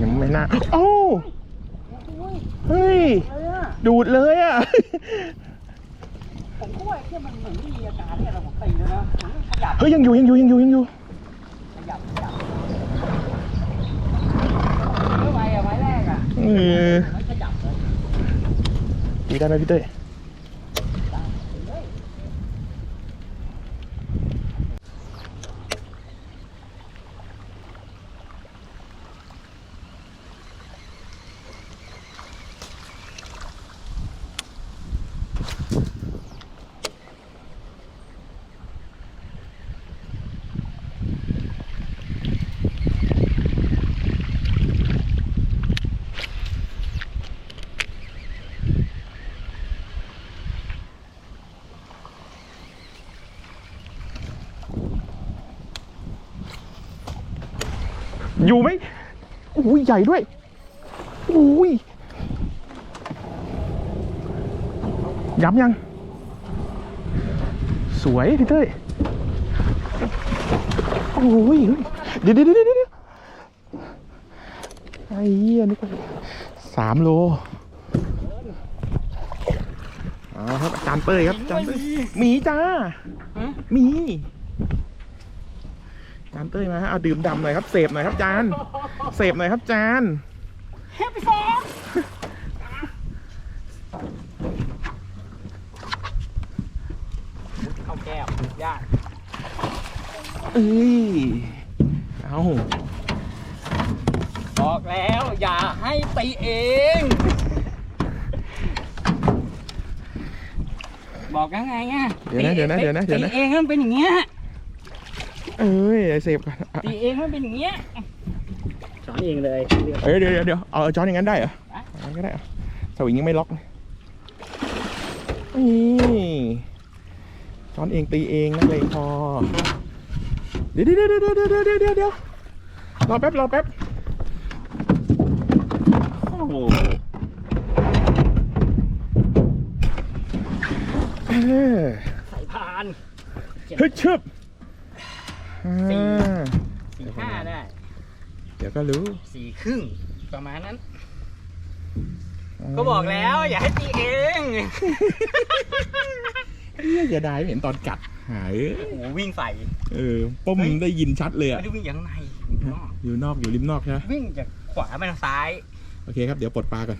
ยังไม่น่าโอ้อุ้ยเฮ้ยเออดูดเลยอะ ผมก็ว่าแค่มันเหมือนไม่มีอาการเนี่ยเราผมตีเลยนะผมขยับเฮ้ยยังอยู่ยังอยู่ยังอยู่ยังอยู่ขยับขยับเมื่อไว้อะไว้แรกอะเออไม่ขยับเลยดีได้ไหมพี่เต้ อยู่ไหมอุ้ยใหญ่ด้วยอุ้ยย้ำยัง สวยพี่เต้ยโอ้ยเฮ้ยเดี๋ยวเดี๋ยวเดี๋ยวเดี๋ยวไอ้เหี้ยนึกว่าสามโลอ๋อครับอาจารย์เต้ยครับอาจารย์เต้ยหมีจ้าหมี จานเต้ยมาฮะเอาดื่มดำหน่อยครับเสพหน่อยครับจานเสพหน่อยครับจานแฮปปี้ฟอร์เข้าแก้วยากเอ้ยเอาบอกแล้วอย่าให้ตีเอง บอกยังไงอะเดี๋ยวนะเดี๋ยวนะเดี๋ยวนะเดี๋ยวนะ ตีเองมันเป็นอย่างเงี้ย เอ้ยไอเซฟกันตีเองมันเป็นอย่างเงี้ยสอนเองเลยเลือกเอ้ยเดี๋ยวเดี๋ยวเดี๋ยวเอาจอนอย่างนั้นได้เหรอเอางั้นก็ได้เหรอสวิงยังไม่ล็อกเลยนี่จอนเองตีเองนักเลงพอเดี๋ยวเดี๋ยวเดี๋ยวเดี๋ยวเดี๋ยวเดี๋ยวเดี๋ยวรอแป๊บรอแป๊บโอ้โหเออสายพานเฮ้ยชึบ อ่าสี่ห้าได้เดี๋ยวก็รู้สี่ครึ่งประมาณนั้น ก็บอกแล้ว อย่าให้ตีเองเฮ้ยอย่าได้ไม่เห็นตอนกัดหายโอ้โหวิ่งใส่เออป้มได้ยินชัดเลยไม่อะได้วิ่งอย่างในวิ่งนอกอยู่นอกอยู่ริมนอกใช่ไหมวิ่งจากขวาไปทางซ้าย โอเคครับ เดี๋ยวปลดปลาก่อน